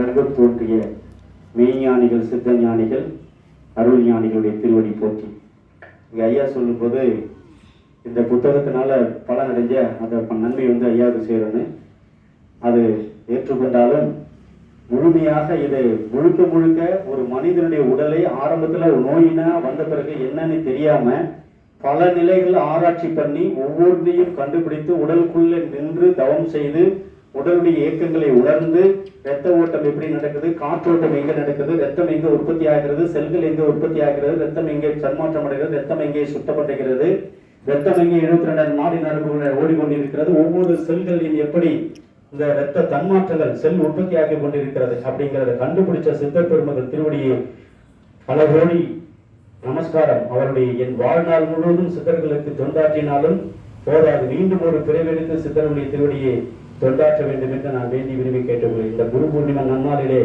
முதலிலிருந்து தோன்றிய மெய்ஞானிகள் சித்த ஞானிகள் அருள் ஞானிகளுடைய திருவடி போற்றி. இங்கே ஐயா சொல்லும்போது இந்த புத்தகத்தினால பலன் அடைஞ்ச அந்த நன்மை வந்து ஐயாவுக்கு சேரணும் அது ஏற்றுக்கொண்டாலும் முழுமையாக இது முழுக்க முழுக்க ஒரு மனிதனுடைய உடலை ஆரம்பத்தில் நோயினா வந்த பிறகு என்னன்னு தெரியாம பல நிலைகள் ஆராய்ச்சி பண்ணி ஒவ்வொன்றையும் கண்டுபிடித்து உடலுக்குள்ளே நின்று தவம் செய்து உடலுடைய இயக்கங்களை உணர்ந்து இரத்த ஓட்டம் எப்படி நடக்குது காற்றோட்டம் எங்க நடக்குது ரத்தம் எங்க உற்பத்தி ஆகிறது செல்கள் எங்க உற்பத்தி ஆகிறது ரத்தம் எங்கே சன்மாற்றம் அடைகிறது ரத்தம் எங்கே சுத்தப்படுகிறது ரத்தம் எங்கே எழுபத்தி ரெண்டாயிரம் நாடி நரம்புகள் ஓடிக்கொண்டிருக்கிறது ஒவ்வொரு செல்களின் எப்படி இந்த இரத்த தன்மாற்றங்கள் செல் உற்பத்தி ஆகி கொண்டிருக்கிறது அப்படிங்கிறத கண்டுபிடிச்ச சித்தர் பெருமகள் திருவடியை பல கோடி நமஸ்காரம். அவருடைய என் வாழ்நாள் முழுவதும் சித்தர்களுக்கு தொண்டாற்றினாலும் போதாது. மீண்டும் ஒரு பிறவெடுத்து சித்தருடைய திருவடியை தொண்டாற்ற வேண்டும் என்று நான் வேண்டி விரும்பி கேட்டுக்கொள்கிறேன் இந்த குரு பூர்ணிமா நன்னாளிலே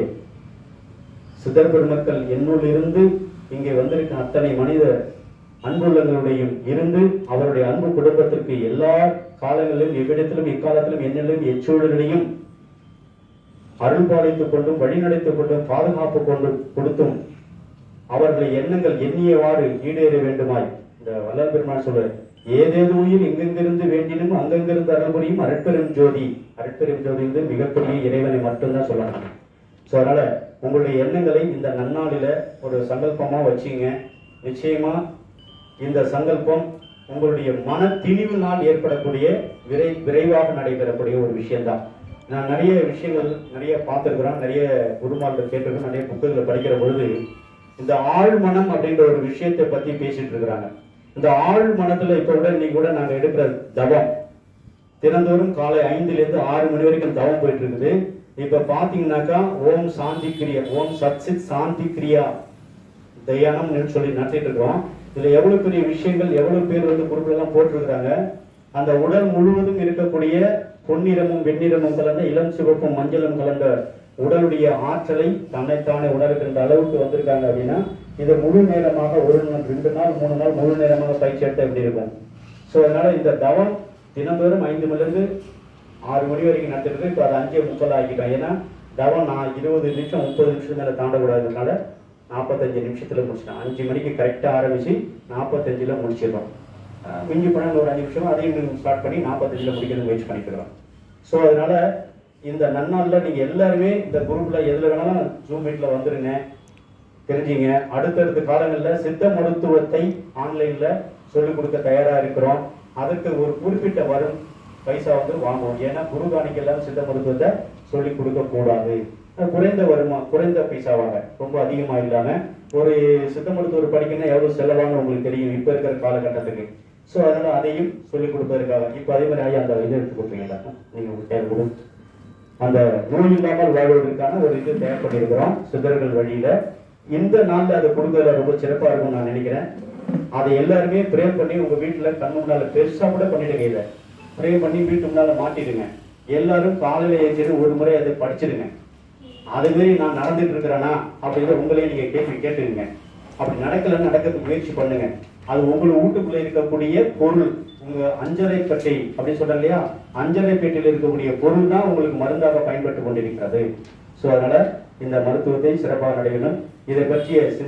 சித்தர் பெருமக்கள் என்னுள் இருந்து இங்கே வந்திருக்கும் அத்தனை மனித அன்புள்ளங்களுடையும் இருந்து அவருடைய அன்பு குடும்பத்திற்கு எல்லா காலங்களிலும் எவ்விடத்திலும் எக்காலத்திலும் என்னிலும் எச்சூழலிலையும் அருள்பாலித்துக் கொண்டும் வழிநடத்திக் கொண்டும் பாதுகாப்பு கொண்டும் கொடுத்தும் அவர்களை எண்ணங்கள் எண்ணியவாறு ஈடேற வேண்டுமாய். இந்த வல்லல் பெருமான் சொல்ற ஏதேது உயிர் எங்கெங்கிருந்து வேண்டினும் அங்கங்கிருந்து அருள்புரியும் அருட்பெரும் ஜோதி. அருட்பெரும் ஜோதி வந்து மிகப்பெரிய இறைவனை மட்டும்தான் சொல்லணும் ஸோ அதனால உங்களுடைய எண்ணங்களை இந்த நன்னாளில ஒரு சங்கல்பமா வச்சுங்க. நிச்சயமா இந்த சங்கல்பம் உங்களுடைய மன திணிவினால் ஏற்படக்கூடிய விரை விரைவாக நடைபெறக்கூடிய ஒரு விஷயம்தான். நான் நிறைய விஷயங்கள் நிறைய பார்த்துருக்குறோம் நிறைய குருமார்கள் கேட்டிருக்கோம் நிறைய புக்குகளை படிக்கிற பொழுது இந்த ஆழ் மனம் அப்படின்ற ஒரு விஷயத்தை பத்தி பேசிட்டு இருக்கிறாங்க. இந்த ஆழ் மனத்துல இப்ப கூட இன்னைக்கு கூட நாங்க எடுக்கிற தவம். தினந்தோறும் காலை ஐந்துல இருந்து ஆறு மணி வரைக்கும் தவம் போயிட்டு இருக்குது இப்ப பாத்தீங்கன்னாக்கா ஓம் சாந்தி கிரியா ஓம் சத்சித் சாந்தி கிரியா. தயானம்னு சொல்லி நடத்திட்டு இருக்கோம். இதுல எவ்வளவு பெரிய விஷயங்கள் எவ்வளவு பேர் வந்து குரூப்ல எல்லாம் போட்டிருக்கிறாங்க? அந்த உடல் முழுவதும் இருக்கக்கூடிய பொன்னிறமும் வெண்ணிறமும் கலந்த இளம் சிவப்பும் மஞ்சளும் கலந்த உடலுடைய ஆற்றலை தன்னைத்தானே உணர்கின்ற அளவுக்கு வந்திருக்காங்க அப்படின்னா இது முழு நேரமாக ஒரு நாள் ரெண்டு நாள் மூணு நாள் முழு நேரமாக பயிற்சி எடுத்தா எப்படி இருக்கும்? ஸோ அதனால இந்த தவம் தினந்தோறும் ஐந்து மணிலிருந்து ஆறு மணி வரைக்கும் நடத்திட்டு இப்போ அது அஞ்சே முப்பது ஆகிட்டோம் ஏன்னா தவம் நான் இருபது நிமிஷம் முப்பது நிமிஷம் மேலே தாண்டக்கூடாதுனால நாற்பத்தஞ்சு நிமிஷத்தில் முடிச்சிட்டோம். அஞ்சு மணிக்கு கரெக்டாக ஆரம்பித்து நாற்பத்தஞ்சில் முடிச்சிடுறோம். மிஞ்சி போனால் ஒரு அஞ்சு நிமிஷம் அதையும் ஸ்டார்ட் பண்ணி நாற்பத்தஞ்சில் முடிக்கிறது முயற்சி பண்ணிக்கிறோம் ஸோ அதனால் இந்த நன்னாளில் நீங்கள் எல்லாருமே இந்த குரூப்பில் எதில் வேணாலும் ஜூம் மீட்டில் வந்துடுங்க தெரிஞ்சுங்க. அடுத்தடுத்த காலங்களில் சித்த மருத்துவத்தை ஆன்லைனில் சொல்லிக் கொடுக்க தயாராக இருக்கிறோம். அதுக்கு ஒரு குறிப்பிட்ட வரும் பைசா வந்து வாங்குவோம். ஏன்னா குரு காணிக்கெல்லாம் சித்த மருத்துவத்தை சொல்லிக் கொடுக்கக்கூடாது குறைந்த வருமா குறைந்த பைசாவாக ரொம்ப அதிகமாக இல்லாமல் ஒரு சித்த மருத்துவர் படிக்கணும்னா எவ்வளோ செலவானு உங்களுக்கு தெரியும். இப்போ இருக்கிற காலகட்டத்துக்கு. ஸோ அதனால் அதையும் சொல்லிக் கொடுப்பதற்காக இப்போ அதே மாதிரி ஐயா அந்த இது எடுத்து கொடுப்பீங்களா? நீங்கள் உங்களுக்கு தேவை அந்த நோய் இல்லாமல் வாழ்வதற்கான ஒரு இது தேவைப்பட்டிருக்கிறோம் சித்தர்கள் வழியில. இந்த நாள்ல அதை கொடுக்கறதுல ரொம்ப சிறப்பா இருக்கும் நான் நினைக்கிறேன். அதை எல்லாருமே ப்ரே பண்ணி உங்க வீட்டுல கண் முன்னால பெருசா கூட பண்ணிடுங்க இதை ப்ரே பண்ணி வீட்டு முன்னால மாட்டிடுங்க. எல்லாரும் காலையில ஏற்றிட்டு ஒரு முறை அதை படிச்சிடுங்க. அது நான் நடந்துட்டு இருக்கிறேனா அப்படின்னு உங்களையும் நீங்க கேள்வி கேட்டுருங்க அப்படி நடக்கலன்னு நடக்கிறதுக்கு முயற்சி பண்ணுங்க. அது உங்கள் வீட்டுக்குள்ள இருக்கக்கூடிய பொருள் உங்க அஞ்சரை பெட்டை அப்படின்னு சொல்றேன் இல்லையா? அஞ்சரை பெட்டியில் இருக்கக்கூடிய பொருள் தான் உங்களுக்கு மருந்தாக பயன்பட்டு கொண்டிருக்கிறது. ஸோ அதனால இந்த மருத்துவத்தை சிறப்பாக நடைபெறும் இதை பற்றிய